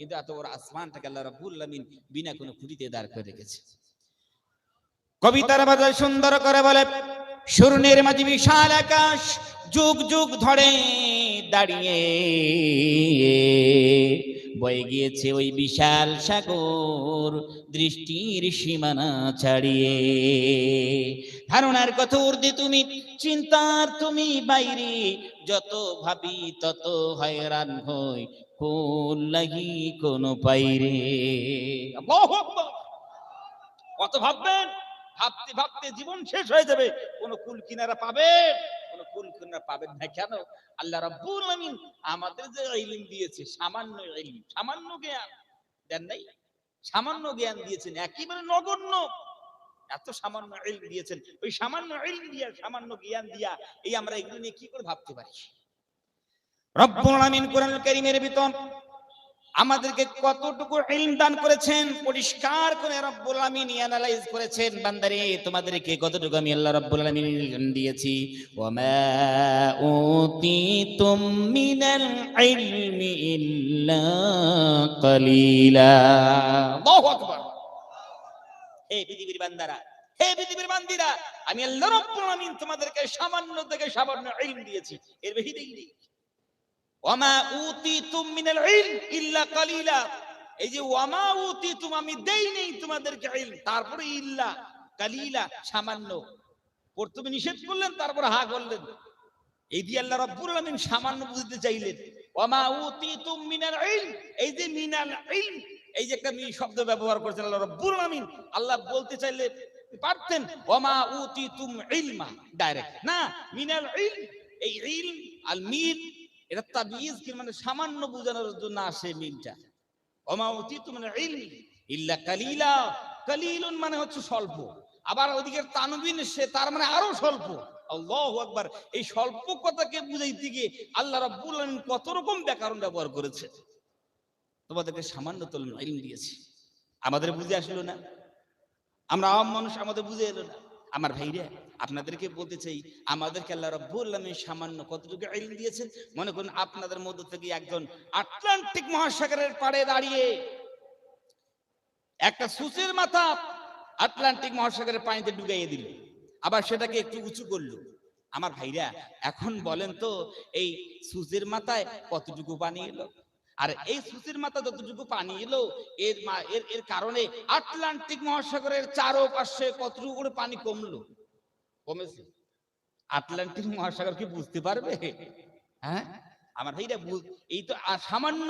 কিন্তু এত বড় আসমানটাকে আল্লাহ রাব্বুল আলামিন বিনা কোনো খুঁটিতে দাঁড় করে রেখেছে। কবিতার মাঝে সুন্দর করে বলে শূন্যের মাঝে বিশাল আকাশ, যুগ যুগ ধরে দাঁড়িয়ে বয়ে গিয়েছে ওই বিশাল সাগর, দৃষ্টির সীমানা ছাড়িয়ে। ধারণার কত ঊর্ধ্বে তুমি, চিন্তার তুমি বাইরে, যত ভাবি তত হয়রান হই কোন লাগি কোন পাইরে। কত ভাববেন? ভাবতে ভাবতে জীবন শেষ হয়ে যাবে। কোন কুল কিনারা পাবেন কোন কুল কিনারা পাবেন না কেন? আল্লাহ রাব্বুল আলামিন আমাদের যে ইলম দিয়েছে, সামান্য ইলম, সামান্য জ্ঞান, দেন নাই? সামান্য জ্ঞান দিয়েছেন, একেবারে নগণ্য। এত সামান্য ইলম দিয়েছেন। ওই সামান্য ইলম দিয়া, সামান্য জ্ঞান দিয়া, এই আমরা এগুলো নিয়ে কি করে ভাবতে পারি? রব্বুল আলামিন কোরআন কারীমের ভিতর আমাদেরকে কতটুকু ইলম দান করেছেন, পরিষ্কার করে রব্বুল আলামিন অ্যানালাইজ করেছেন, বান্দারে, তোমাদেরকে কতটুকু আমি আল্লাহ রব্বুল আলামিন ইলম দিয়েছি। ওয়ামা উতিতুম মিনাল ইলমি ইল্লা কালিলা। আল্লাহু আকবার। হে পৃথিবীর বান্দারা, হে পৃথিবীর বান্দিরা, আমি আল্লাহ রব্বুল আলামিন তোমাদেরকে সামান্য থেকে সামান্য ইলম দিয়েছি। এর বেশি দেইনি ওয়ামা উতিতুম মিনাল ইলম ইল্লা কালিলা। এই যে ওয়ামা উতিতুম, আমি দেই নেই তোমাদেরকে ইলম। তারপরে ইল্লা, কালিলা, সামান্য। প্রথমে নিষেধ করলেন, তারপর হা করলেন। এই দিয়ে আল্লাহ রাব্বুল আলামিন সামান্য বুঝতে চাইলেন। ওয়ামা উতিতুম মিনাল ইলম, এই যে মিনাল ইলম, এই যে একটা শব্দ ব্যবহার করেছেন আল্লাহ রাব্বুল আলামিন। আল্লাহ বলতে চাইলে পারতেন, ওয়ামা উতিতুম ইলমা, ডাইরেক্ট। না, মিনাল ইলম, এই ইলম আল মিল এটা তাবিজ কি? মানে সামান্য বোঝানোর জন্য আসে মিলটা। ওমা উতিত মানে ইল্লা কালিলা। কালিলুন মানে হচ্ছে স্বল্প। আবার ওদিকের তানবিন, সে তার মানে আরও স্বল্প। আল্লাহু আকবার। এই স্বল্প কথাকে বুঝাইতে গিয়ে আল্লাহ রাব্বুল আলামিন কত রকম ব্যাকরণ ব্যবহার করেছে। তোমাদেরকে সামান্য তুলনা ইলম দিয়েছি। আমাদের বুঝে আসলো না। আমরা আম মানুষ, আমাদের বুঝে এলো না। আমার ভাইরা আপনাদেরকে বলতে চাই, আমাদেরকে আল্লাহ রাব্বুল সামান্য কতটুকু ইলম দিয়েছেন? মনে করুন আপনাদের মধ্য থেকে একজন আটলান্টিক মহাসাগরের পাড়ে দাঁড়িয়ে একটা সুচের মাথা আটলান্টিক মহাসাগরের পানিতে ডুবাইয়ে দিল। আবার সেটাকে একটু উঁচু করল। আমার ভাইরা, এখন বলেন তো, এই সুচের মাথায় কতটুকু পানি এলো? আর এই সুচির মাথা যতটুকু পানি এলো এর এর কারণে আটলান্টিক মহাসাগরের চারোপাশে কতটুকু করে পানি কমলো? কমেছে। আটলান্টিক মহাসাগর কি বুঝতে পারবে? হ্যাঁ? আমার ভাইরা এই তো সামান্য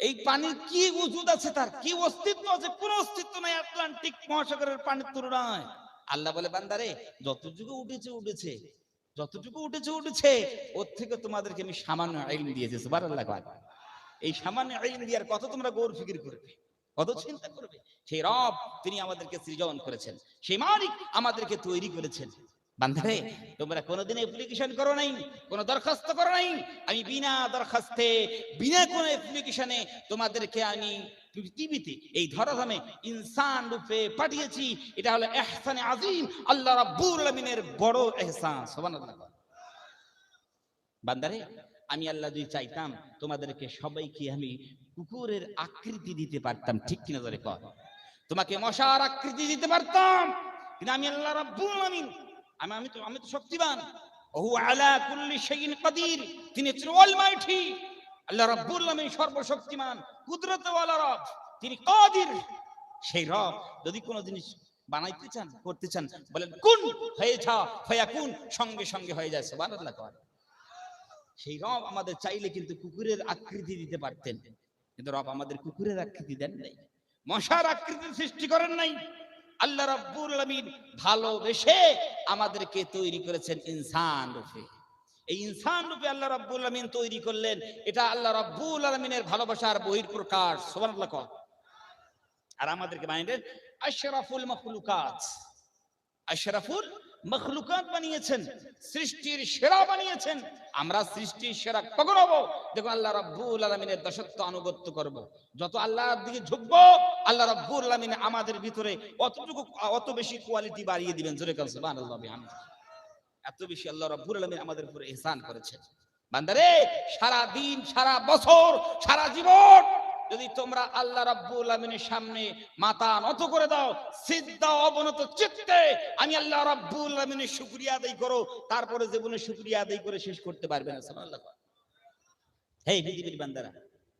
এই পানির কি উজুদ আছে তার? কি অস্তিত্ব আছে? কোন অস্তিত্ব নাই আটলান্টিক মহাসাগরের পানির তুলনায়। আল্লাহ বলে, বান্দারে, যতটুকু উঠেছে উঠেছে। যতটুকু উঠেছে উঠেছে। ওর থেকে তোমাদেরকে আমি সামান্য আইন দিয়েছি, সুবহানাল্লাহ। এই সামান্য আইন দিয়ার কত তোমরা গৌর ফিকির করবে। কত চিন্তা করবে? সেই রব তিনি আমাদেরকে সৃজন করেছেন। সেই মালিক আমাদেরকে তৈরি করেছেন। বান্ধারে তোমরা কোনোদিন অ্যাপ্লিকেশন করো নাই কোনো দরখাস্ত করো নাই? আমি বিনা দরখাস্তে বিনা কোনো অ্যাপ্লিকেশনে তোমাদেরকে আমি পৃথিবীতে এই ধরাধামে ইনসান রূপে পাঠিয়েছি। এটা হলো এহসানে আজিম আল্লাহ রাব্বুল আলামিনের বড় এহসান। সুবহানাল্লাহ। বান্দারে আমি আল্লাহ যদি চাইতাম, তোমাদেরকে সবাইকে আমি কুকুরের আকৃতি দিতে পারতাম, ঠিক কিনা ধরে কর তোমাকে মশার আকৃতি দিতে পারতাম, কিন্তু আমি আল্লাহ রাব্বুল আলামিন আমি আমি তো আমি তো শক্তিবান ওহু আলা কুল্লি শাইইন কাদির, তিনি অলমাইটি আল্লাহ রাব্বুল আলামিন সর্বশক্তিমান, কুদরতওয়ালা রব, তিনি কাদির। সেই রব যদি কোনো জিনিস বানাইতে চান, করতে চান, বলেন, কোন, হয়ে যা ফায়াকুন সঙ্গে সঙ্গে হয়ে যায়, সুবহানাল্লাহ কর সেই রব আমাদের চাইলে কিন্তু কুকুরের আকৃতি দিতে পারতেন। কিন্তু রব আমাদের কুকুরের আকৃতি দেন নাই। মশার আকৃতি সৃষ্টি করেন নাই। আল্লাহ রাব্বুল আলামিন ভালোবেসে আমাদেরকে তৈরি করেছেন ইনসান রূপে। এই ইনসান রূপে আল্লাহ রাব্বুল আলামিন তৈরি করলেন। এটা আল্লাহ রাব্বুল আলামিনের ভালোবাসার বহিঃপ্রকাশ। সুবহানাল্লাহ কর। আর আমাদেরকে বানিয়েছেন আশরাফুল মখলুকাত। আশরাফুল মখলুকাত বানিয়েছেন, সৃষ্টির সেরা বানিয়েছেন। আমরা সৃষ্টির সেরা কখন হব? দেখো আল্লাহ রাব্বুল আলামিনের দাসত্ব আনুগত্য করব। যত আল্লাহর দিকে ঝুঁকবো, আল্লাহ রাব্বুল আলামিন আমাদের ভিতরে অতটুকু, অত বেশি কোয়ালিটি বাড়িয়ে দিবেন। জোরে কাল বিহামদিহি। এত বেশি আল্লাহ রাব্বুল আলামিন আমাদের উপরে ইহসান করেছেন। বান্দারে সারা দিন সারা বছর, সারা জীবন যদি তোমরা আল্লাহ রাব্বুল আলামিনের সামনে মাথা নত করে দাও, সিদ্ধা, অবনত চিত্তে আমি আল্লাহ রাব্বুল আলামিনের শুকরিয়া আদায় করো, তারপরে জীবনে শুকরিয়া আদায় করে শেষ করতে পারবে না, সুবহানাল্লাহ। হে পৃথিবীর বান্দারা,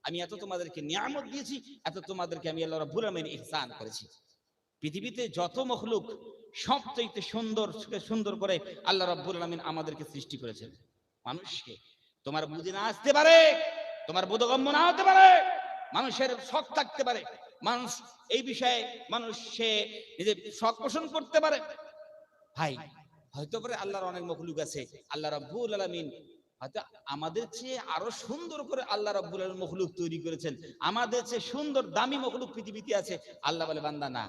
আমি এত তোমাদেরকে নিয়ামত দিয়েছি, এত তোমাদেরকে আমি আল্লাহ রাব্বুল আলামিন ইহসান করেছি। পৃথিবীতে যত মখলুক সবচাইতে সুন্দর সুন্দর করে আল্লাহ রাব্বুল আলামিন আমাদেরকে সৃষ্টি করেছেন। মানুষকে তোমার বুঝে না আসতে পারে, তোমার বোধগম্য না হতে পারে মানুষের শখ থাকতে পারে। মানুষ এই বিষয়ে মানুষ সে নিজের শখ পোষণ করতে পারে। ভাই, হয়তো পারে আল্লাহর অনেক মখলুক আছে, আল্লাহ রাব্বুল আলামিন। হয়তো আমাদের চেয়ে আরও সুন্দর করে আল্লাহ রব্বুল আলামিন মখলুক তৈরি করেছেন। আমাদের চেয়ে সুন্দর, দামি মখলুক পৃথিবীতে আছে। আল্লাহ বলে, বান্দা, না।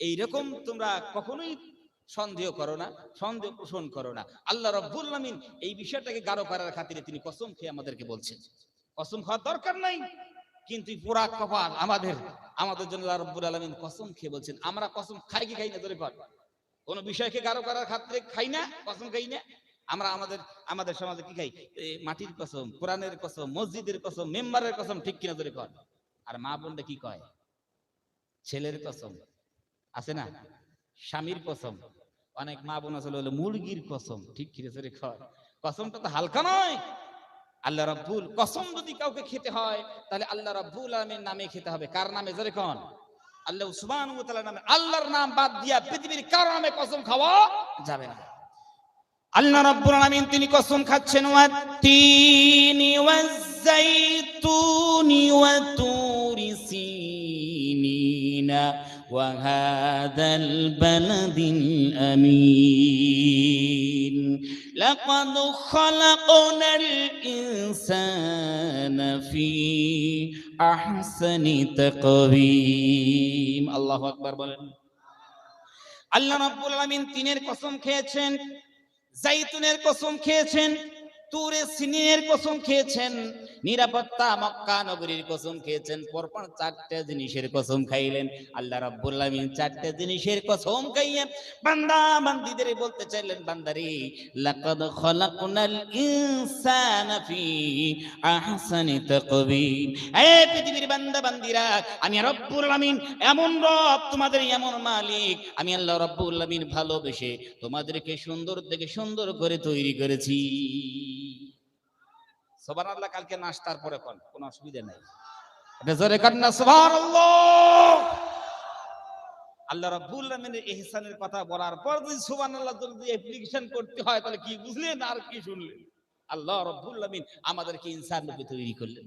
এইরকম তোমরা কখনোই সন্দেহ করো না, সন্দেহ পোষণ করো না। আল্লাহ রব্বুল আলামিন এই বিষয়টাকে গাঢ় করার খাতিরে তিনি কসম খেয়ে আমাদেরকে বলছেন। কসম খাওয়ার দরকার নাই। কিন্তু পুরা কপাল আমাদের আমাদের জন্য রব্বুল আলামিন কসম খেয়ে বলছেন, আমরা কসম খাই কি খাই না ধরে কর কোন বিষয়কে গাঢ় করার খাতিরে খাই না, কসম খাই না। আমরা আমাদের আমাদের সমাজে কি খাই? মাটির কসম, কোরআনের কসম, মসজিদের কসম, মেম্বারের কসম ঠিক কিনা ধরে কর আর মা বোনটা কি কয়? ছেলের কসম, আছে না? স্বামীর কসম, অনেক মা বোন আছে মুরগির কসম ঠিক কিনেছে রে খয় কসমটা তো হালকা নয়। আল্লাহ রাব্বুল কসম যদি কাউকে খেতে হয়, তাহলে আল্লাহ রাব্বুল আলমের নামে খেতে হবে। কার নামে? যেরকম আল্লাহ সুবান নামে। আল্লাহর নাম বাদ দিয়া পৃথিবীর কারও নামে কসম খাওয়া যাবে না। আল্লাহ রাব্বুল আলামিন তিনি কসম খাচ্ছেন ওয়া তিনি ওয়াজ-জাইতুনি ওয়া তুরি সিনিনা, ওয়া হাদাল বালাদিল আমিন। لقد خلقنا الإنسان في أحسن تقويم الله أكبر বলেন আল্লাহ রাব্বুল আলামিন তিনের কসম খেয়েছেন জাইতুনের কসম খেয়েছেন তুরে সিনিনের কসম খেয়েছেন, নিরাপত্তা মক্কা নগরীর কসম খেয়েছেন, পরপর চারটে জিনিসের কসম খাইলেন। আল্লাহ রাব্বুল আলামিন চারটে জিনিসের কসম খাইয়ে বান্দা বান্দিদের বলতে চাইলেন, বান্দারি, লাকাদ খলাকনাল ইনসানা ফি আহসানি তাকবীম এ পৃথিবীর বান্দা বান্দিরা, আমি রব্বুল আলামিন এমন রব, তোমাদের এমন মালিক, আমি আল্লাহ রব্বুল আলামিন ভালোবেসে তোমাদেরকে সুন্দর থেকে সুন্দর করে তৈরি করেছি। সোবান আল্লাহ কালকে নাস্তার পরে কন কোনো অসুবিধা নাই। এটা জোরে কর না সুবহানাল্লাহ। আল্লাহ রাব্বুল আলামিনের ইহসানের কথা বলার পর যদি সুবহানাল্লাহ যদি অ্যাপ্লিকেশন করতে হয় তাহলে কি বুঝলেন আর কি শুনলেন? আল্লাহ রাব্বুল আলামিন আমাদেরকে ইনসান রূপে তৈরি করলেন।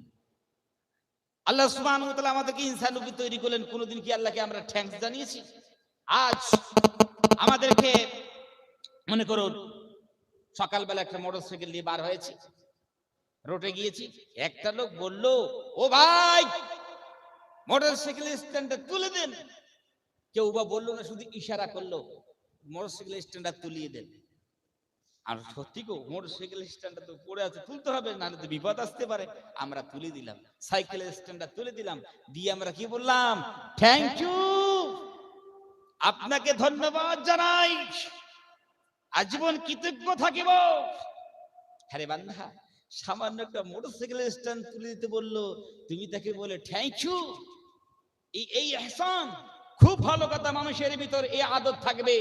আল্লাহ সুবহানাহু ওয়া তাআলা আমাদেরকে ইনসান রূপে তৈরি করলেন। কোনোদিন কি আল্লাহকে আমরা থ্যাঙ্কস জানিয়েছি? আজ আমাদেরকে মনে করুন সকালবেলা একটা মোটরসাইকেল নিয়ে বার হয়েছি। রোডে গিয়েছি। একটা লোক বলল, ও ভাই মোটর মোটরসাইকেল স্ট্যান্ডটা তুলে দেন। কেউ বা বলল না, শুধু ইশারা করল মোটর মোটরসাইকেল স্ট্যান্ডটা তুলিয়ে দেন। আর সত্যি গো মোটরসাইকেল স্ট্যান্ডটা তো পড়ে আছে, তুলতে হবে, নাহলে তো বিপদ আসতে পারে। আমরা তুলে দিলাম সাইকেলের স্ট্যান্ডটা তুলে দিলাম। দিয়ে আমরা কি বললাম? থ্যাংক ইউ আপনাকে ধন্যবাদ জানাই। আজীবন কৃতজ্ঞ থাকিব। হ্যাঁ বান্ধা সামান্য একটা মোটরসাইকেলের স্ট্যান্ড তুলে দিতে বলল। তুমি তাকে বলে থ্যাংক ইউ এই এহসান, খুব ভালো কথা মানুষের ভিতর এই আদত থাকবে।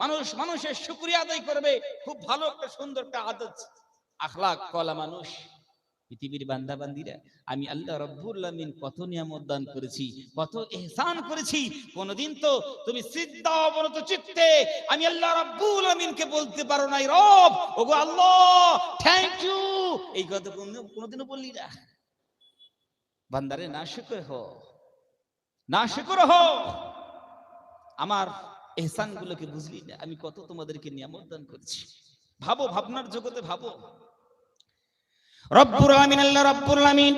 মানুষ, মানুষের শুক্রিয়া আদায় করবে। খুব ভালো একটা সুন্দর একটা আদত আখলাক কলা মানুষ। পৃথিবীর বান্দা বান্দিরা আমি আল্লাহ রব্বুল আমিন কত নিয়ামত দান করেছি, কত এহসান করেছি, কোনদিন তো তুমি সিদ্ধা অবনত চিত্তে আমি আল্লাহ রব্বুল আমিনকে বলতে পারো নাই, রব, ওগো আল্লাহ থ্যাংক ইউ এই কথা কোনদিন, কোনদিনও বললি না। বান্দারে না শুকর হো না শুকর হো আমার এহসান গুলোকে বুঝলি না, আমি কত তোমাদেরকে নিয়ামত দান করেছি। ভাবো, ভাবনার জগতে ভাবো। রব্বুর আমিন, আল্লাহ রব্বুল আমিন।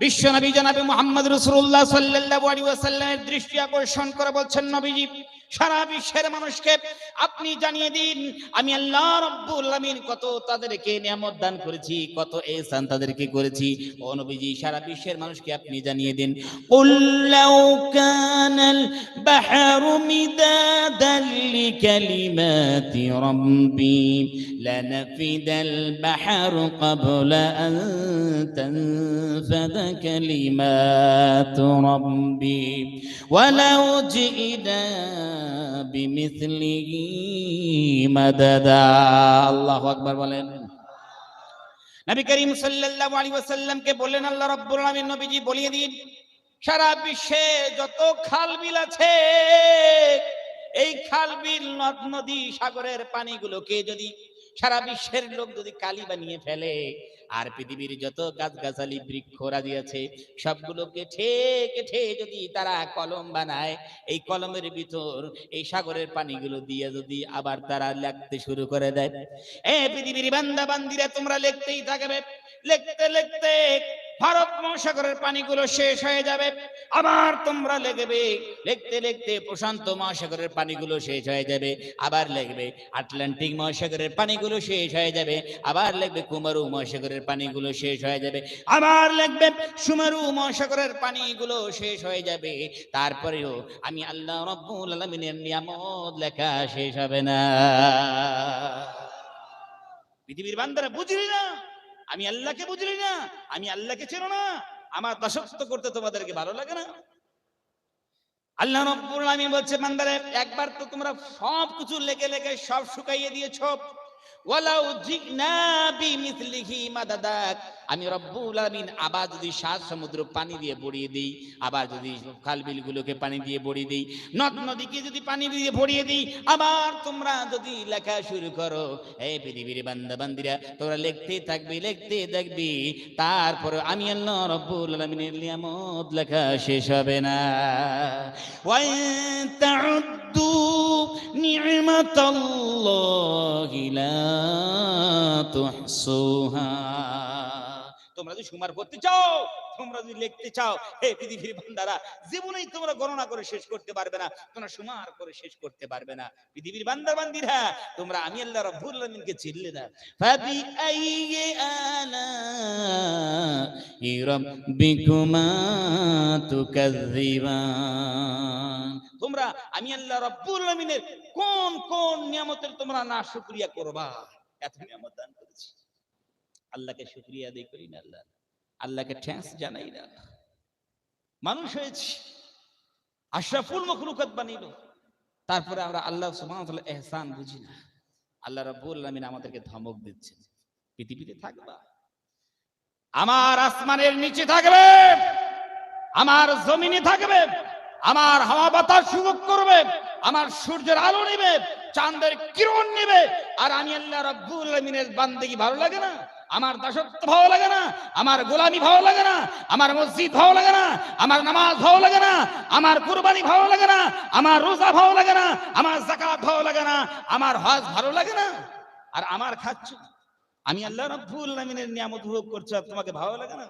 বিশ্ব নবী জানাবে মোহাম্মদ রসুল্লাহ সাল্লাহ আলী ওয়াসাল্লামের দৃষ্টি আকর্ষণ করে বলছেন নবীজি সারা বিশ্বের মানুষকে আপনি জানিয়ে দিন আমি আল্লাহ রব্বুল আলামিন কত তাদেরকে নিয়ামত দান করেছি কত এহসান তাদেরকে করেছি ও নবীজি সারা বিশ্বের মানুষকে আপনি জানিয়ে দিন قل لو كان البحر مدادا لكلمات ربي لنفد البحر قبل أن تنفذ كلمات ربي ولو جئنا بمثله مددا الله أكبر বলেন নবী করিম সাল্লাল্লাহু আলাইহি ওয়াসাল্লামকে বললেন আল্লাহ রাব্বুল আলামিন নবীজি বলিয়ে দিন সারা বিশ্বে যত খাল বিল আছে এই খাল বিল নদ নদী সাগরের পানিগুলোকে যদি সারা বিশ্বের লোক যদি কালি বানিয়ে ফেলে, আর পৃথিবীর যত গাছগাছালি বৃক্ষরাজি আছে সবগুলোকে ঠে কেটে যদি তারা কলম বানায়, এই কলমের ভিতর, এই সাগরের পানিগুলো দিয়ে যদি আবার তারা লিখতে শুরু করে দেয়। এ পৃথিবীর বান্দা বান্দিরা তোমরা লিখতেই থাকবে। লিখতে লিখতে ভারত মহাসাগরের পানিগুলো শেষ হয়ে যাবে। আবার তোমরা লিখবে লিখতে লিখতে প্রশান্ত মহাসাগরের পানিগুলো শেষ হয়ে যাবে। আবার লিখবে আটলান্টিক মহাসাগরের পানিগুলো শেষ হয়ে যাবে। আবার লিখবে কুমারু মহাসাগরের পানিগুলো শেষ হয়ে যাবে। আবার লিখবে সুমারু মহাসাগরের পানিগুলো শেষ হয়ে যাবে। তারপরেও আমি আল্লাহ রব্বুল আলামিনের নিয়ামত লেখা শেষ হবে না। পৃথিবীর বান্দারা বুঝলি না? আমি আল্লাহকে বুঝলি না, আমি আল্লাহকে চেনো না। আমার দাসত্ব করতে তোমাদেরকে ভালো লাগে না। আল্লাহ রব্বুল আলামিন বলছে, বান্দারে, একবার তো তোমরা সব কিছু লেগে লেগে সব শুকাইয়ে দিয়েছ। ওয়ালাউ জিনা বিমিসলিহি মাদাদাক। আমি রব্বুল আলামিন আবার যদি সাত সমুদ্র পানি দিয়ে ভরিয়ে দিই, আবার যদি খাল বিলগুলোকে পানি দিয়ে ভরিয়ে দিই, নদ নদীকে যদি পানি দিয়ে ভরিয়ে দিই, আবার তোমরা যদি লেখা শুরু করো এই পৃথিবীর বান্দা বান্দিরা তোমরা লিখতে থাকবি লিখতে থাকবি তারপরে আমি আল্লাহ রব্বুল আলামিনের নিয়ামত লেখা শেষ হবে না। নি'মাতাল্লাহি লা তুহসুহা। তোমরা যদি সুমার করতে চাও, তোমরা যদি লিখতে চাও, হে পৃথিবীর বান্দারা, জীবনেই তোমরা গণনা করে শেষ করতে পারবে না, তোমরা সুমার করে শেষ করতে পারবে না। পৃথিবীর বান্দা বান্দিরা, তোমরা আমি আল্লাহ রাব্বুল আলামিনকে চিনলে না ফাবি আইয়ি আলা রাব্বিকুমা তুকাজ্জিবান তোমরা আমি আল্লাহ রাব্বুল আলামিনের কোন কোন নিয়ামতের তোমরা না শুকরিয়া করবা? এত নিয়ামত দান করেছি। আল্লাহকে শুক্রিয়া আদায় করি না আল্লাহ। আল্লাহকে ঠ্যাঁস জানাই না। মানুষ হয়েছি। আশরাফুল মখলুকাত বানিল। তারপরে আমরা আল্লাহ সুবহানাহু এহসান বুঝি না। আল্লাহ রাব্বুল আলামিন আমাদেরকে ধমক দিচ্ছেন। পৃথিবীতে থাকবা। আমার আসমানের নিচে থাকবে। আমার জমিনে থাকবে। আমার হাওয়া বাতাস সুযোগ করবে। আমার সূর্যের আলো নেবে। চাঁদের কিরণ নেবে। আর আমি আল্লাহ রাব্বুল আলামিনের বান্দেগি ভালো লাগে না? আমার দাসত্ব ভালো লাগে না আমার গোলামি ভালো লাগে না আমার মসজিদ ভালো লাগে না আমার নামাজ ভালো লাগে না আমার কুরবানি ভালো লাগে না আমার রোজা ভালো লাগে না আমার জাকাত ভালো লাগে না আমার হজ ভালো লাগে না আর আমার খাচ্ছ আমি আল্লাহ রাব্বুল আলামিনের নিয়ামত ভোগ করছি আর তোমাকে ভালো লাগে না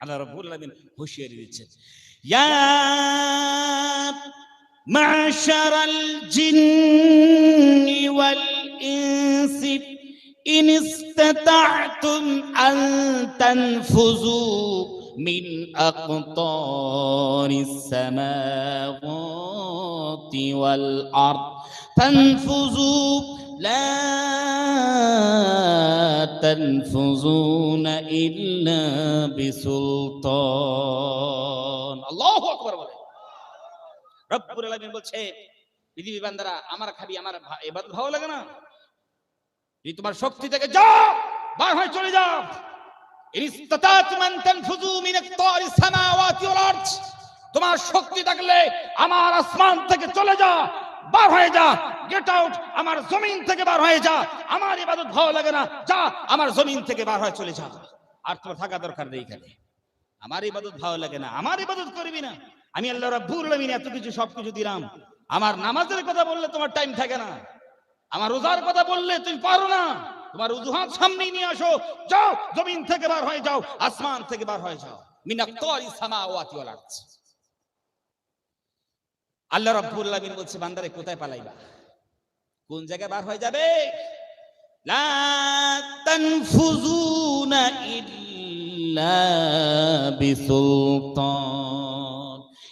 আল্লাহ রাব্বুল আলামিন হুঁশিয়ারি দিচ্ছেন ইয়া معشر الجن والإنس إن استطعتم أن تنفذوا من أقطار السماوات والأرض فانفذوا لا تنفذون إلا بسلطان الله أكبر বলে রব্বুল আলামিন বলছে পৃথিবী বান্দারা আমার খাবি আমার ভা- এবাদত ভালো লাগে না যদি তোমার শক্তি থেকে যাও, বার হয়ে চলে যাও। তোমার শক্তি থাকলে আমার আসমান থেকে চলে যা, বার হয়ে যা। গেট আউট আমার জমিন থেকে বার হয়ে যা। আমার ইবাদত ভালো লাগে না, যা, আমার জমিন থেকে বার হয়ে চলে যা। আর তোমার থাকা দরকার নেই এখানে। আমার ইবাদত ভালো লাগে না, আমার ইবাদত করবি না। আমি আল্লাহ রাব্বুল আলামিন এত কিছু সবকিছু দিলাম। আমার নামাজের কথা বললে তোমার টাইম থাকে না। আমার রোজার কথা বললে তুমি পারো না। তোমার উজুহাত সামনে নিয়ে আসো। যাও, জমিন থেকে বার হয়ে যাও, আসমান থেকে বার হয়ে যাও। মিনাক্তারি আল্লাহ রাব্বুল আলামিন বলছে, বান্দারে, কোথায় পালাইবা? কোন জায়গায় বার হয়ে যাবে? লা তানফুজুনা ইল্লা বিসুলতান।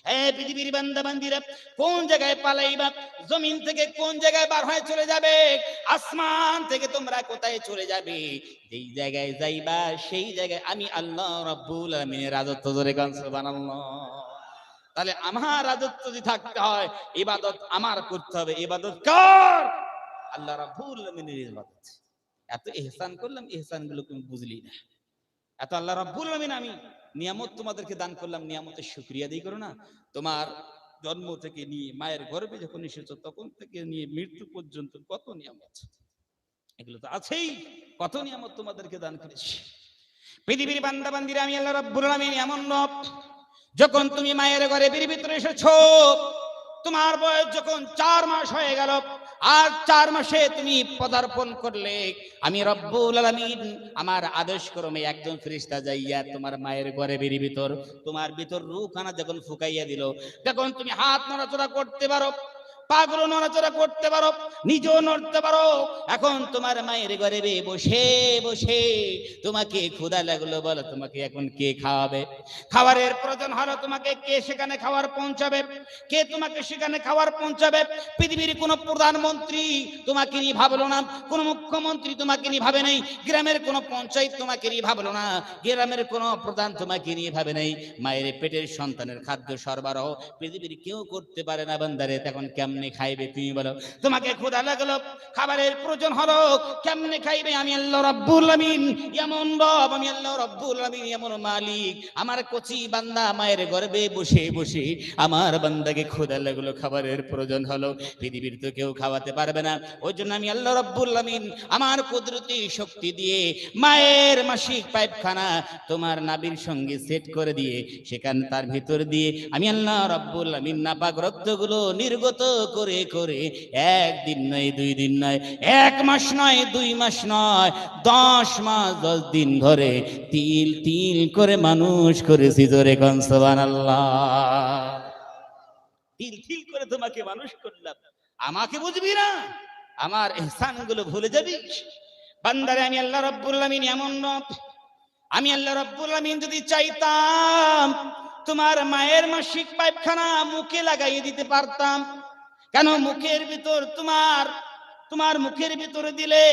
এ পৃথিবীর বান্দা বান্দিরা কোন জায়গায় পালাইবা? জমিন থেকে কোন জায়গায় বার হয়ে চলে যাবে? আসমান থেকে তোমরা কোথায় চলে যাবে? যেই জায়গায় যাইবা, সেই জায়গায় আমি আল্লাহ রাব্বুল আলামিনের রাজত্ব ধরে গান সুবহানাল্লাহ। তাহলে আমার রাজত্ব যদি থাকতে হয়, ইবাদত আমার করতে হবে। ইবাদত কর? আল্লাহ রাব্বুল আলামিনের ইবাদত। এত ইহসান করলাম ইহসানগুলো তুমি বুঝলি না। এত আল্লাহ রাব্বুল আলামিন আমি নিয়ামত তোমাদেরকে দান করলাম, নিয়ামতের শুকরিয়া দিই করো না। তোমার জন্ম থেকে নিয়ে মায়ের গর্ভে যখন এসেছ, তখন থেকে নিয়ে মৃত্যু পর্যন্ত কত নিয়ামত। এগুলো তো আছেই। কত নিয়ামত তোমাদেরকে দান করেছি। পৃথিবীর বান্দা বান্দিরা আমি আল্লাহ রাব্বুল আলামিন এমন রব, যখন তুমি মায়ের ঘরে ভিতরে এসেছ, তোমার বয়স যখন চার মাস হয়ে গেল আর চার মাসে তুমি পদার্পণ করলে, আমি রব্বুল আলামিন আমার আদেশ ক্রমে একজন ফেরেশতা যাইয়া তোমার মায়ের ঘরে বেরি ভিতর, তোমার ভিতর রুখানা যখন ফুকাইয়া দিল, যখন তুমি হাত নড়াচড়া করতে পারো পাগুলো নড়াচড়া করতে পারো, নিজেও নড়তে পারো। এখন তোমার মায়ের ঘরে বসে বসে তোমাকে ক্ষুধা লাগল, বলো তোমাকে এখন কে খাওয়াবে? খাবারের প্রয়োজন হলো তোমাকে কে সেখানে খাওয়ার পৌঁছাবে? কে তোমাকে সেখানে খাবার পৌঁছাবে? পৃথিবীর কোন প্রধানমন্ত্রী তোমাকে নিয়ে ভাবলো না, কোন মুখ্যমন্ত্রী তোমাকে নিয়ে ভাবে নাই, গ্রামের কোন পঞ্চায়েত তোমাকে নিয়ে ভাবলো না, গ্রামের কোন প্রধান তোমাকে নিয়ে ভাবে নাই। মায়ের পেটের সন্তানের খাদ্য সরবরাহ পৃথিবীর কেউ করতে পারে না, বান্দারে, তখন কেমনে খাইবে তুমি বলো? তোমাকে ক্ষুধা লাগল, খাবারের প্রয়োজন হলো, কেমনে খাইবে? আমি আল্লাহ রাব্বুল আমিন, এমন রব, আমি আল্লাহ রাব্বুল আমিন, এমন মালিক। আমার কচি বান্দা মায়ের গর্ভে বসে বসে আমার বান্দাকে ক্ষুধা লাগল, খাবারের প্রয়োজন হলো। পৃথিবীর তো কেউ খাওয়াতে পারবে না। ওই জন্য আমি আল্লাহ রাব্বুল আমিন, আমার কুদরতি শক্তি দিয়ে মায়ের মাসিক পাইপখানা তোমার নাবির সঙ্গে সেট করে দিয়ে, সেখান তার ভিতর দিয়ে আমি আল্লাহ রাব্বুল আমিন নাপাক রক্তগুলো নির্গত করে করে। একদিন নয়, দুই দিন নয়, এক মাস নয়, দুই মাস নয়, দশ মাস, দশ দিন ধরে তিল তিল করে মানুষ করেছি জোরে কনসবান আল্লাহ তিল তিল করে তোমাকে মানুষ করলাম। আমাকে বুঝবি না? আমার এহসানগুলো ভুলে যাবি? বান্দারে, আমি আল্লাহ রব্বুল আমিন এমন রব। আমি আল্লাহ রব্বুল আমিন যদি চাইতাম, তোমার মায়ের মাসিক পাইপখানা মুখে লাগাইয়ে দিতে পারতাম। কেন মুখের ভিতর তোমার তোমার মুখের ভিতরে দিলে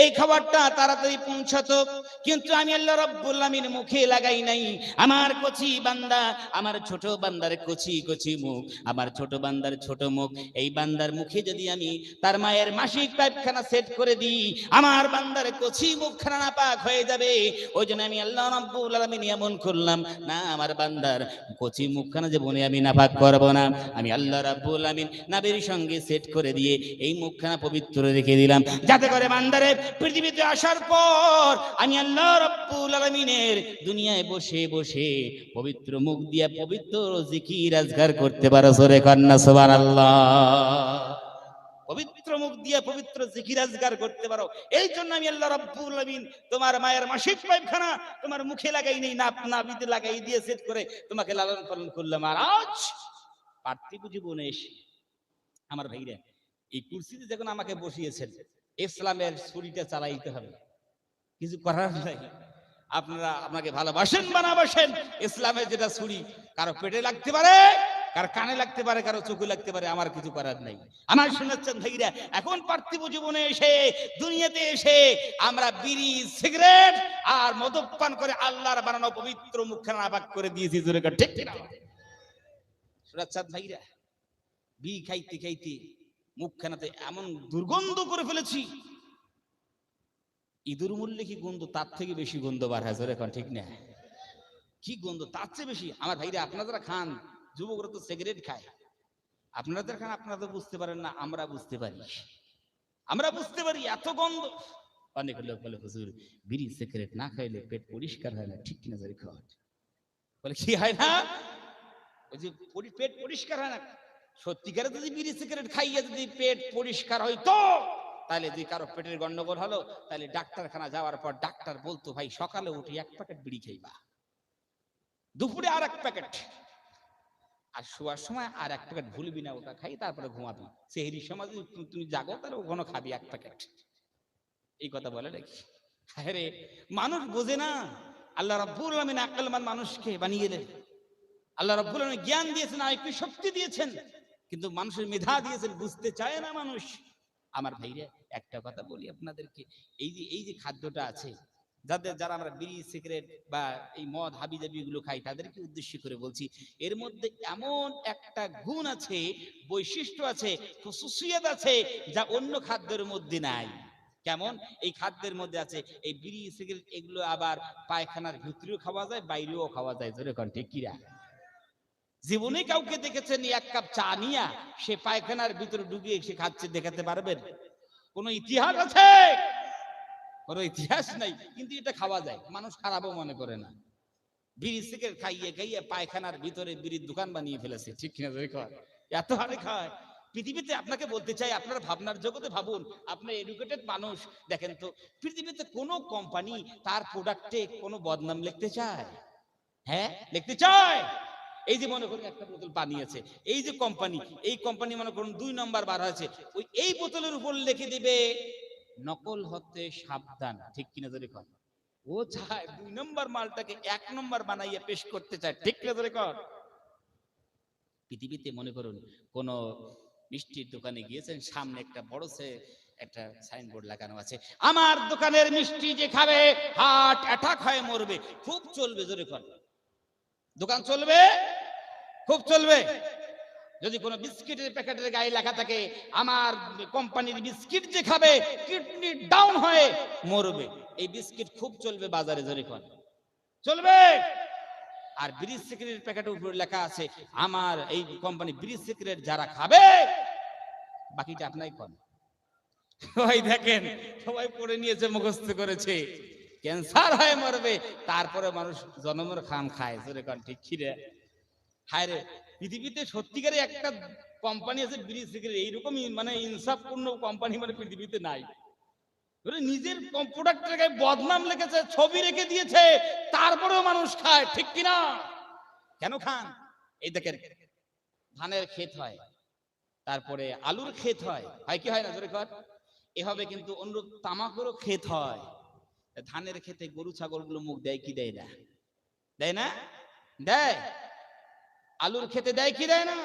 এই খাবারটা তাড়াতাড়ি পৌঁছাতো, কিন্তু আমি আল্লাহ রব্বুল মুখে লাগাই নাই। আমার কচি বান্দা, আমার ছোট বান্দার কচি কচি মুখ, আমার ছোট বান্দার ছোট মুখ। এই বান্দার মুখে যদি আমি তার মায়ের মাসিক পাইপখানা সেট করে দিই, আমার বান্দার কচি মুখখানা না পাক হয়ে যাবে। ওই জন্য আমি আল্লাহ রব্বুল আলামিন এমন করলাম, না, আমার বান্দার কচি মুখখানা যে বনে আমি নাপাক করব না। আমি আল্লাহ রাব্বুল আমিন নাবির সঙ্গে সেট করে দিয়ে এই মুখখানা পবিত্র রেখে দিলাম। যাতে করে বান্দারে পৃথিবীতে আসার পর আমি আল্লাহ রাব্বুল আলামিনের দুনিয়ায় বসে বসে পবিত্র মুখ দিয়ে পবিত্র জিকির আজগার করতে পারো সরে কন্যা সুবহানাল্লাহ। পবিত্র মুখ দিয়ে পবিত্র জিকির আজগার করতে পারো। এই জন্য আমি আল্লাহ রাব্বুল আলামিন তোমার মায়ের মাসিক পাইপখানা তোমার মুখে লাগাই নেই না নাবিতে লাগাই দিয়ে সেট করে তোমাকে লালন পালন করলাম। আর আজ পার্থিব জীবনে এসে আমার ভাইরা, এই কুর্সিতে যখন আমাকে বসিয়েছেন ইসলামের ছুরিটা চালাইতে হবে। কিছু করার নাই। আপনারা আপনাকে ভালোবাসেন, বানাবাসেন। ইসলামের যেটা ছুরি, কারও পেটে লাগতে পারে, কার কানে লাগতে পারে, কারও চোখে লাগতে পারে, আমার কিছু করার নাই। আমার শোনাচ্ছেন ভাইরা, এখন পার্থিব জীবনে এসে, দুনিয়াতে এসে আমরা বিড়ি, সিগারেট আর মদপান করে আল্লাহর বানানো পবিত্র মুখখানা আবাক করে দিয়েছি, জোরে ঠিক শোনাচ্ছেন ভাইরা? বি খাইতে খাইতে মুখখানাতে এমন দুর্গন্ধ করে ফেলেছি। ইঁদুর মূল্যে কি গন্ধ? তার থেকে বেশি গন্ধ বার হয় জোরে কর, ঠিক না? কি গন্ধ? তার চেয়ে বেশি। আমার ভাইরা আপনারা খান যুবকরা তো সিগারেট খায়। আপনারা যারা খান আপনারা তো বুঝতে পারেন না আমরা বুঝতে পারি। আমরা বুঝতে পারি এত গন্ধ। অনেক লোক বলে হুজুর বিড়ি সিগারেট না খাইলে পেট পরিষ্কার হয় না ঠিক কিনা জারি খাওয়া বলে কি হয় না? ওই যে পেট পরিষ্কার হয় না সত্যিকারে যদি বিড়ি সিগারেট খাইয়ে যদি পেট পরিষ্কার হইতো, তাহলে যদি কারও পেটের গন্ডগোল হলো, তাহলে ডাক্তারখানা যাওয়ার পর ডাক্তার বলতো, ভাই, সকালে উঠে এক প্যাকেট বিড়ি খাইবা। দুপুরে আর এক প্যাকেট। আর শোয়ার সময় আর এক প্যাকেট ভুলবি না, ওটা খাই, তারপরে ঘুমাবি। সেহরির সময় যদি তুমি জাগো, তাহলে ওখানে খাবি এক প্যাকেট। এই কথা বলে নাকি? আরে, মানুষ বোঝে না। আল্লাহ রাব্বুল আলামিন আকলমান মানুষকে বানিয়ে দেন। আল্লাহ রব্বুল আলামিন জ্ঞান দিয়েছেন আইকিউ শক্তি দিয়েছেন। কিন্তু মানুষের মেধা দিয়েছেন, বুঝতে চায় না মানুষ। আমার ভাইরা একটা কথা বলি আপনাদেরকে, এই যে এই যে খাদ্যটা আছে, যাদের, যারা আমরা বিড়ি, সিগারেট বা এই মদ হাবি জাবি গুলো খাই, তাদেরকে উদ্দেশ্য করে বলছি, এর মধ্যে এমন একটা গুণ আছে, বৈশিষ্ট্য আছে খুশুসিয়াত আছে, যা অন্য খাদ্যের মধ্যে নাই। কেমন? এই খাদ্যের মধ্যে আছে, এই বিড়ি, সিগারেট এগুলো আবার পায়খানার ভিতরেও খাওয়া যায়, বাইরেও খাওয়া যায়, জোরে কন, ঠিক কিরা জীবনে কাউকে দেখেছেন, এক কাপ চা নিয়া সে পায়খানার ভিতরে ডুবিয়ে সে খাচ্ছে, দেখাতে পারবেন? কোন ইতিহাস আছে? কোন ইতিহাস নাই, কিন্তু এটা খাওয়া যায়। মানুষ খারাপও মনে করে না। বিড়ি সিগারেট খাইয়ে খাইয়ে পায়খানার ভিতরে বিড়ির দোকান বানিয়ে ফেলেছে, ঠিক কিনা এত হারে খায়। পৃথিবীতে আপনাকে বলতে চাই, আপনার ভাবনার জগতে ভাবুন, আপনি এডুকেটেড মানুষ, দেখেন তো, পৃথিবীতে কোনো কোম্পানি তার প্রোডাক্টে কোনো বদনাম লিখতে চায়? হ্যাঁ লিখতে চায়? এই যে মনে করুন একটা বোতল পানি আছে, এই যে কোম্পানি এই কোম্পানি মনে করুন দুই নম্বর বার হয়েছে, ওই এই বোতলের উপর লিখে দিবে, নকল হতে সাবধান ঠিক কিনা ধরে কর ও চায় দুই নম্বর মালটাকে এক নম্বর বানাইয়া পেশ করতে চায়, ঠিক কিনা ধরে কর পৃথিবীতে মনে করুন কোন মিষ্টির দোকানে গিয়েছেন, সামনে একটা বড় সে একটা সাইনবোর্ড লাগানো আছে, আমার দোকানের মিষ্টি যে খাবে হার্ট অ্যাটাক হয়ে মরবে খুব চলবে জোরে কর দোকান চলবে? খুব চলবে। যদি কোনো বিস্কিটের প্যাকেটের গায়ে লেখা থাকে, আমার কোম্পানির বিস্কিট যে খাবে, কিডনি ডাউন হয়ে মরবে। এই বিস্কিট খুব চলবে বাজারে জোরে কর চলবে? আর ব্রিজ সিগারেট প্যাকেটের উপরে লেখা আছে, আমার এই কোম্পানি ব্রিজ সিক্রেট যারা খাবে, বাকিটা আপনাই কন ওই দেখেন, সবাই পড়ে নিয়েছে, মুখস্থ করেছে। ক্যান্সার হয়ে মরবে, তারপরে মানুষ জনমের খাম খায়। জোরে কন, ঠিক খিরে হায় রে, পৃথিবীতে সত্যিকারে একটা কোম্পানি আছে সিগারেট এইরকমই মানে ইনসাফপূর্ণ কোম্পানি মানে পৃথিবীতে নাই। নিজের প্রোডাক্টের গায়ে বদনাম লিখেছে, ছবি রেখে দিয়েছে, তারপরেও মানুষ খায়, ঠিক কিনা কেন খান? এই দেখেন, ধানের ক্ষেত হয়, তারপরে আলুর ক্ষেত হয়। হয় কি হয় না? এভাবে কিন্তু অনুরূপ তামাকেরও ক্ষেত হয়। ধানের ক্ষেতে গরু ছাগলগুলো মুখ দেয়, কি দেয় না? দেয় না? দেয়। আলুর খেতে দেয়, কি দেয় না?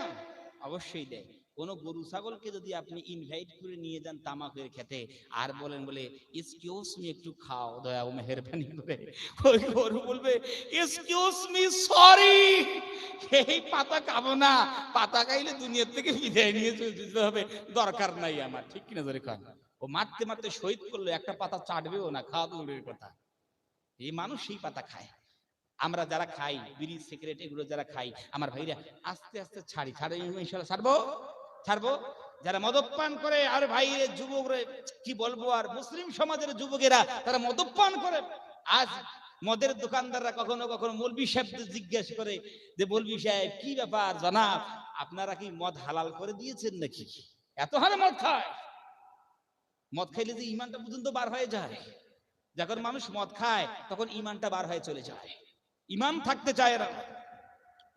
অবশ্যই দেয়। কোন গরু, ছাগলকে যদি আপনি ইনভাইট করে নিয়ে যান তামাকের খেতে আর বলেন, বলে এক্সকিউজ মি একটু খাও দয়া ও মেহরবানি করে। ওই গরু বলবে এক্সকিউজ মি সরি এই পাতা খাব না। পাতা খাইলে দুনিয়ার থেকে বিদায় নিয়ে চলে যেতে হবে। দরকার নাই আমার, ঠিক কিনা ধরে খান ও মারতে মারতে শহীদ করল, একটা পাতা চাটবেও না খাওয়া দূরের কথা। এই মানুষ সেই পাতা খায়। আমরা যারা খাই, বিড়ি, সিগারেট, এগুলো যারা খাই, আমার ভাইরা আস্তে আস্তে ছাড়ি ছাড়ি ছাড়বো ছাড়বো। যারা মদপান করে, আর ভাই যুবকরে, কি বলব আর, মুসলিম সমাজের যুবকেরা, তারা মদপান করে। আজ মদের দোকানদাররা কখনো কখনো মৌলবি সাহেব জিজ্ঞেস করে যে মৌলবি সাহেব, কি ব্যাপার জানাব? আপনারা কি মদ হালাল করে দিয়েছেন নাকি? এত হারে মদ খায়। মদ খাইলে যে ইমানটা পর্যন্ত বার হয়ে যায়। যখন মানুষ মদ খায়, তখন ইমানটা বার হয়ে চলে যায়। ইমান থাকতে চায় না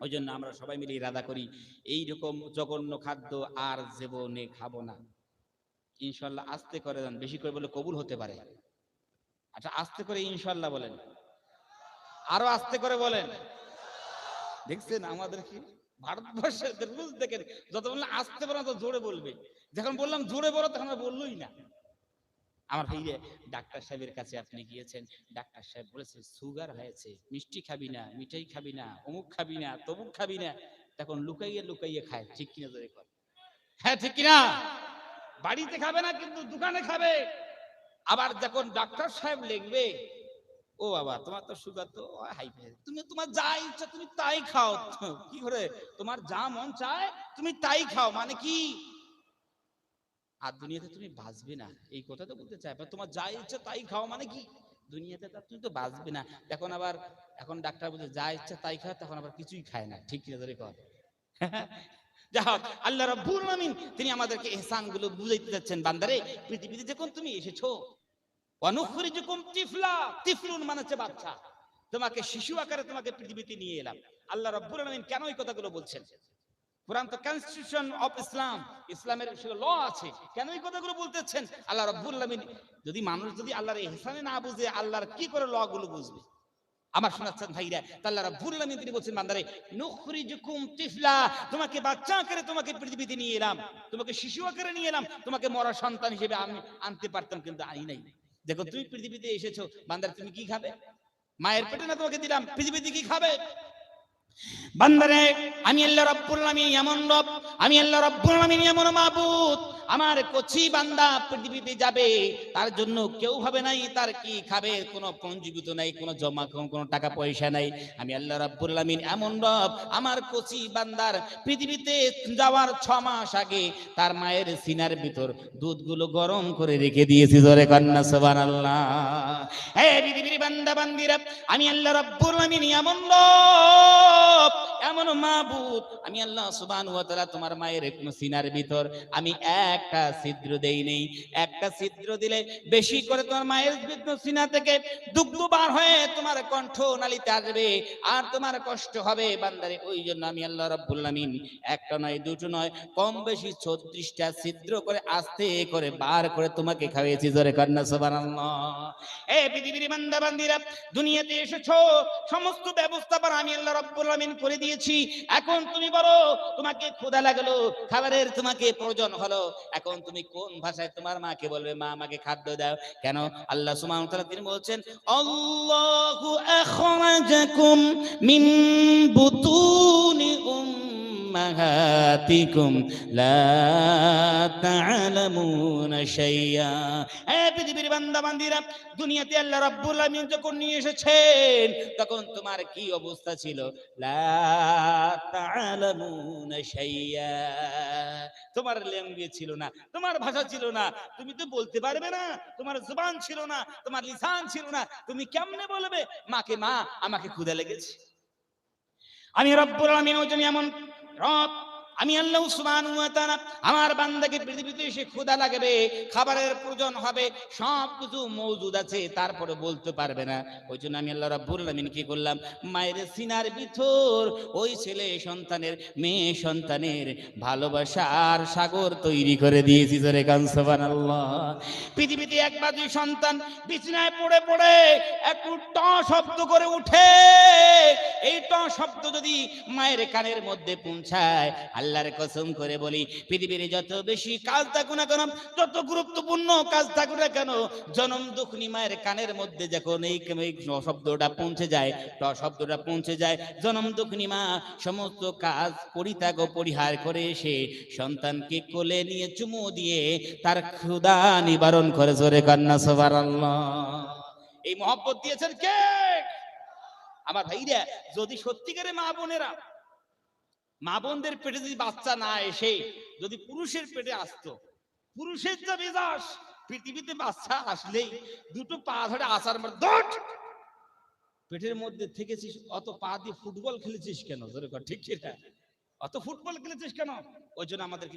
ওই জন্য আমরা সবাই মিলে ইরাদা করি এই রকম জঘন্য খাদ্য আর জীবনে খাব না। ইনশাল্লাহ আস্তে করে দেন, বেশি করে বলে কবুল হতে পারে। আচ্ছা আস্তে করে ইনশাল্লাহ বলেন। আরও আস্তে করে বলেন। দেখছেন আমাদের কি? ভারতবর্ষের দেখেন, যত বললাম আস্তে তো জোরে বলবে। যখন বললাম জোরে বলো, তখন বললোই না। আমার ভাইরে ডাক্তার সাহেবের কাছে আপনি গিয়েছেন, ডাক্তার সাহেব বলেছে, সুগার হয়েছে, মিষ্টি খাবি না, মিঠাই খাবি না, অমুক খাবি না, তমুক খাবি না। তখন লুকাইয়ে লুকাইয়ে খায়, ঠিক কিনা ধরে হ্যাঁ ঠিক কিনা? বাড়িতে খাবে না, কিন্তু দোকানে খাবে। আবার যখন ডাক্তার সাহেব লিখবে, ও বাবা, তোমার তো সুগার তো হাই তুমি তোমার যা ইচ্ছা, তুমি তাই খাও। কি করে? তোমার যা মন চায়, তুমি তাই খাও মানে কি? আর দুনিয়াতে তুমি বাঁচবে না। এই কথা তো বলতে চাই তোমার যা ইচ্ছা তাই খাও মানে কি? দুনিয়াতে তা তুমি তো বাঁচবে না। এখন আবার, এখন ডাক্তার বলছে, যা ইচ্ছা তাই খায় তখন আবার কিছুই খায় না। ঠিক কিনা ধরে কর? আল্লাহ রাব্বুল আলামিন, তিনি আমাদেরকে ইহসানগুলো বুঝাইতে যাচ্ছেন, বান্দারে, পৃথিবীতে যখন তুমি এসেছ অনুখরিজুকুম তিফলা, তিফলুন মানে হচ্ছে বাচ্চা। তোমাকে শিশু আকারে তোমাকে পৃথিবীতে নিয়ে এলাম। আল্লাহ রাব্বুল আলামিন কেন এই কথাগুলো বলছেন? কোরআন তো কনস্টিটিউশন অফ ইসলাম ইসলামের ল আছে। কেন এই কথাগুলো বলতেছেন? আল্লাহ রাব্বুল আলামিন, যদি মানুষ যদি আল্লাহর ইহসানে না বুঝে, আল্লাহর কি করে ল গুলো বুঝবে? আমার শোনাচ্ছেন ভাইরা তাল্লা রাব্বুল আলামিন তিনি বলছেন, বান্দারে, নুখরিজুকুম তিফলা তোমাকে বাচ্চা আকারে তোমাকে পৃথিবীতে নিয়ে এলাম, তোমাকে শিশু আকারে নিয়ে এলাম, তোমাকে মরা সন্তান হিসেবে আমি আনতে পারতাম, কিন্তু আনি নাই। দেখো, তুমি পৃথিবীতে এসেছ, বান্দার, তুমি কি খাবে? মায়ের পেটে না তোমাকে দিলাম, পৃথিবীতে কি খাবে? বান্দারে, আমি আল্লাহ রাব্বুল আলামিন এমন রব, আমি আল্লাহ রাব্বুল আলামিন এমন মাবুদ। আমার কচি বান্দা পৃথিবীতে যাবে, তার জন্য কেউ ভাবে নাই তার কি খাবে, কোনো পঞ্জীভূত নাই, কোনো জমা, কোনো টাকা পয়সা নাই। আমি আল্লাহ রাব্বুল আলামিন এমন রব, আমার কচি বান্দার পৃথিবীতে যাওয়ার ছ মাস আগে তার মায়ের সিনার ভিতর দুধগুলো গরম করে রেখে দিয়েছি, জোরে কন্যা, সুবহানাল্লাহ। হে পৃথিবীর বান্দা বান্দিরা আমি আল্লাহ রাব্বুল আলামিন এমন রব। up. এমন মাবুদ আমি আল্লাহ তাআলা তোমার মায়ের সিনার ভিতর আমি একটা ছিদ্র দেই নেই। একটা ছিদ্র দিলে বেশি করে তোমার মায়ের সিনা থেকে দুগ্ধ বার হয়ে তোমার কণ্ঠ নালিতে আসবে আর তোমার কষ্ট হবে বান্দারে। ওই জন্য আমি আল্লাহ আলামিন একটা নয়, দুটো নয়, কম বেশি ছত্রিশটা ছিদ্র করে আস্তে করে বার করে তোমাকে খাওয়িয়েছি জোরে কন্যা সুবহানাল্লাহ। এ পৃথিবীর বান্দা বান্দিরা দুনিয়াতে এসেছ, সমস্ত ব্যবস্থাপনা আমি আল্লাহ রাব্বুল করে করে দিয়েছি এখন তুমি বলো, তোমাকে ক্ষুধা লাগল, খাবারের তোমাকে প্রয়োজন হলো। এখন তুমি কোন ভাষায় তোমার মাকে বলবে, মা, আমাকে খাদ্য দাও। কেন? আল্লাহ সুমান তিনি বলছেন, আল্লাহু আখরাজাকুম উম্মাহাতিকুম লা তা'লামুনা শাইয়া এ পৃথিবীর বান্দা বান্দিরা দুনিয়াতে আল্লাহ রাব্বুল আলামিন যখন নিয়ে এসেছেন, তখন তোমার কি অবস্থা ছিল? লা তা'লামুনা শাইয়া। তোমার ল্যাঙ্গুয়েজ ছিল না, তোমার ভাষা ছিল না, তুমি তো বলতে পারবে না, তোমার জুবান ছিল না, তোমার লিসান ছিল না, তুমি কেমনে বলবে? মাকে মা আমাকে ক্ষুধা লেগেছে। আমি রব্বুল আলামিন ওই এমন রব আমি আল্লাহ তাআলা আমার বান্দাকে পৃথিবীতে এসে ক্ষুধা লাগবে, খাবারের প্রয়োজন হবে সব কিছু মজুদ আছে, তারপরে বলতে পারবে না। ওই জন্য আমি আল্লাহ রাব্বুল আলামিন কি করলাম? মায়ের সিনার ভিতর ওই ছেলে সন্তানের, মেয়ে সন্তানের ভালোবাসার সাগর তৈরি করে দিয়েছি জোরে গান সুবহানাল্লাহ। পৃথিবীতে এক বা দুই সন্তান বিছানায় পড়ে পড়ে একটু ট শব্দ করে উঠে। এই ট শব্দ যদি মায়ের কানের মধ্যে পৌঁছায় আল্লাহর কসম করে বলি, পৃথিবীর যত বেশি কাজ থাকুক না কেন, যত গুরুত্বপূর্ণ কাজ থাকুক না কেন, জনম দুঃখনি মায়ের কানের মধ্যে যখন এই শব্দটা পৌঁছে যায়, ট শব্দটা পৌঁছে যায়, জনম দুঃখনি মা সমস্ত কাজ পরিত্যাগ পরিহার করে এসে সন্তানকে কোলে নিয়ে চুমু দিয়ে তার ক্ষুদা নিবারণ করে, জোরে কান্না সবার এই মহব্বত দিয়েছেন কে? আমার ভাইরা, যদি সত্যিকারে মা বোনেরা বোনদের পেটে যদি বাচ্চা না এসে, যদি পুরুষের পেটে আসতো, পুরুষের যা মেজাজ, পৃথিবীতে বাচ্চা আসলেই দুটো পা ধরে আসার মধ্যে! পেটের মধ্যে থেকেছিস, অত পা দিয়ে ফুটবল খেলেছিস কেন? ধরে ঠিক সেটা অত ফুটবল খেলেছিস কেন? ওই জন্য আমাদেরকে